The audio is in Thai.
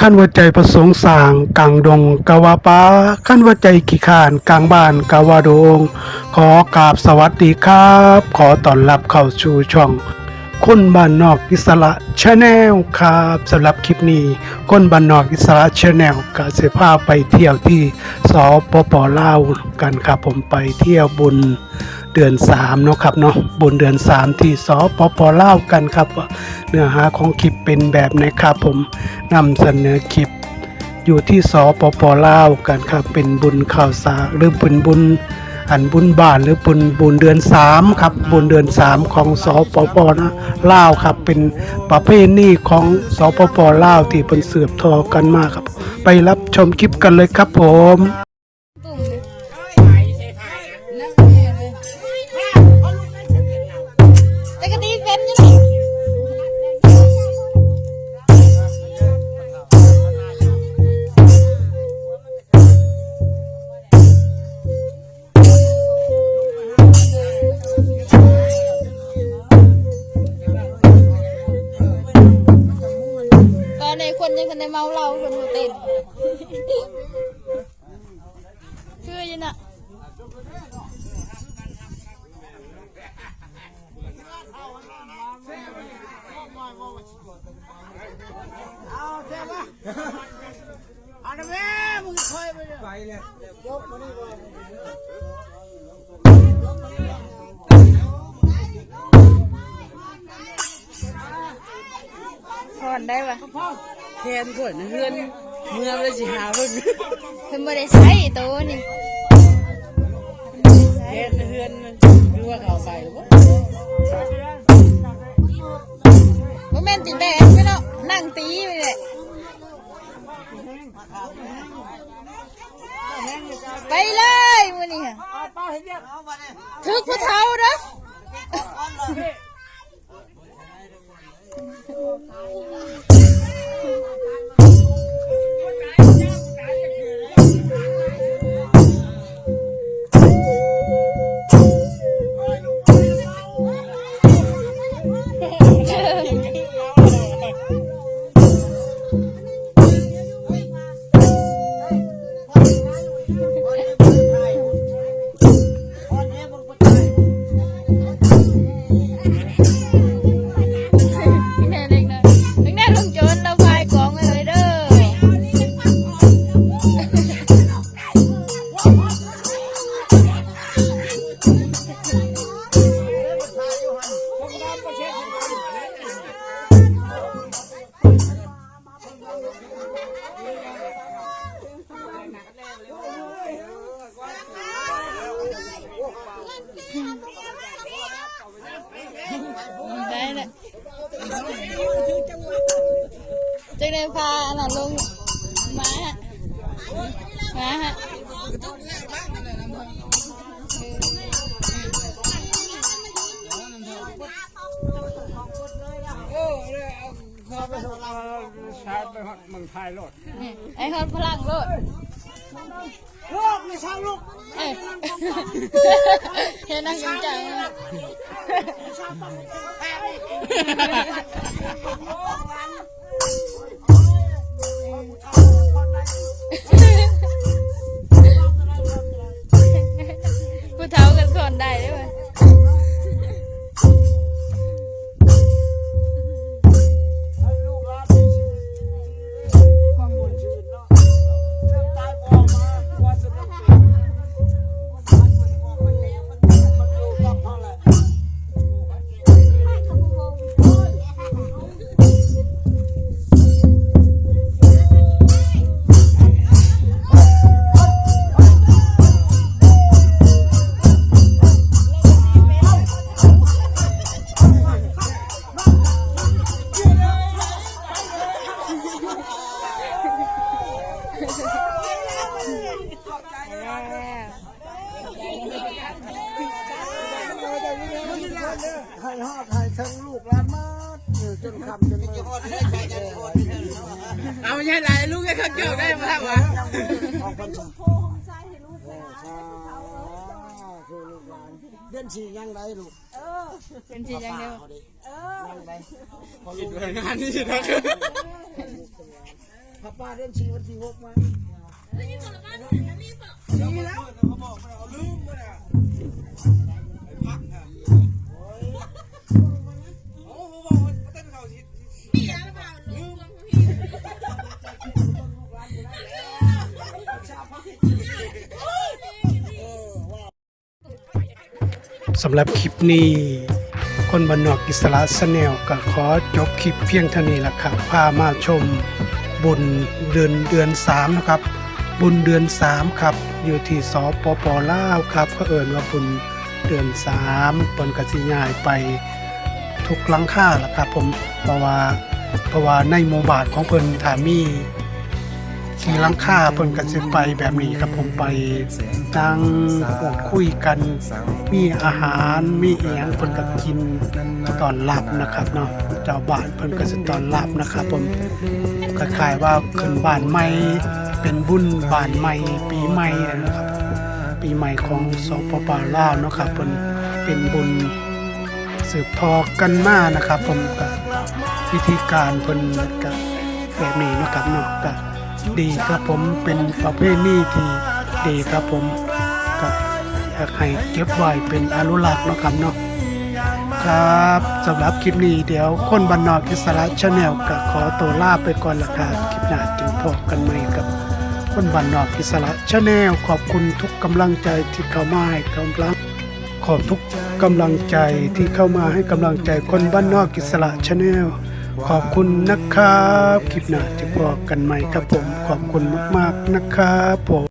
ขั้นว่าใจประสงค์สางกลางดงกะวาป้าขั้นว่าใจขี้ขานกลางบ้านกะวาโดง ขอกราบสวัสดีครับ ขอต้อนรับเข้าสู่ช่องคนบ้านนอกอิสระชาแนลครับสำหรับคลิปนี้ คนบ้านนอกอิสระชาแนลก็จะพาไปเที่ยวที่สปปลาวกันครับผมไปเที่ยวบุญ เดือน3เนาะครับเนาะบุญเดือน 3 ที่สปปเล่ากันครับว่าเนื้อหาของคลิปเป็นแบบไหนครับผมนำเสนอคลิปอยู่ที่สปปเล่ากันครับเป็นบุญข่าวสารหรือบุญบุญอันบุญบ้านหรือบุญบุญเดือนสามครับบุญเดือนสามของสปปนะลาวครับ เป็นประเพณีของสปปลาวที่เป็นสืบทอกันมากครับ ไปรับชมคลิปกันเลยครับผม แต่กะตีเป็นยังไงตอนนี้คนยังคนในเมาเหล้าคนหัวเต้นคืออยังน่ะ ถอนได้ปะแคนก่อนเฮือนเมื่อเลยสิหาเพิ่นเพิ่นบ่ได้ใช้ตัวนี่แคนเฮือนคือว่าเขาใส่หรือบ่บ่แม่นติแบกไปเนาะนั่งตีไปเลย ไปเลยมื้อนี้ค่ะถึกพระเท้าเด้อ พาอันนั้นลงมาฮะมาฮะพอไปส่งเราชาร์จไปฮอดเมืองไทยโลดนี่ไอ้คนพลังโลดลูกไม่ใช่ลูกเอ้ยเห็นนักยังจังผู้ ให้ฮอดให้ทั้งลูกหลานมาอยู่จนคำจนมือเอาไม่ใช่หลายลูกแค่ข้าวเกี่ยวได้มาแล้ววะออกพรรษาใช่ลูกหลานเดือนสี่ยังได้ลูกเป็นทีอย่างเดียวเอาดิยังได้พอคิลูดกว่างานนี่นะพับป้าเดือนชีวันที่หกมาดีแล้วเขาบอกไม่ สำหรับคลิปนี้ คนบ้านนอกอิสระสแนลก็ขอจบคลิปเพียงเท่านี้ละครับพามาชมบุญเดือนเดือนสามนะครับ บุญเดือนสามครับ อยู่ที่สปปลาวครับเขาเอ่นว่าบุญเดือนสามปนกสิยายไปทุกลังค่าละครับผมเพราะว่าเพราะว่าในหมู่บ้านของเพิ่นถามี ที่หลังค่าเพิ่นก็สิไปแบบนี้ครับผมไปนั่งพูดคุยกัน มีอาหารมีเอียงเพิ่นก็กินตอนรับนะครับเนาะเจ้าบ้านเพิ่นก็สิตอนรับนะครับผมคล้ายๆว่าขึ้นบ้านใหม่เป็นบุญบ้านใหม่ปีใหม่นะครับ ปีใหม่ของสปปลาวเนาะครับเพิ่นเป็นบุญสืบทอกันมานะครับ ผมกับวิธีการเพิ่นก็แบบนี้นะครับเนาะก็ ดีครับผมเป็นประเพณีที่ดีครับผมก็อยากให้เก็บไว้เป็นอนุรักษ์นะครับเนาะครับสำหรับคลิปนี้เดี๋ยวคนบันนอกอิสระชาแนลก็ขอตัวลาไปก่อนละครับคลิปหน้าจึงพบกันใหม่กับคนบันนอกอิสระชาแนลขอบคุณทุกกำลังใจที่เข้ามาให้กำลังขอบทุกกำลังใจที่เข้ามาให้กำลังใจคนบ้านนอกอิสระชาแนล ขอบคุณนะครับ คลิปหน้าจะบอกกันใหม่ครับผม ขอบคุณมาก ๆ นะครับผม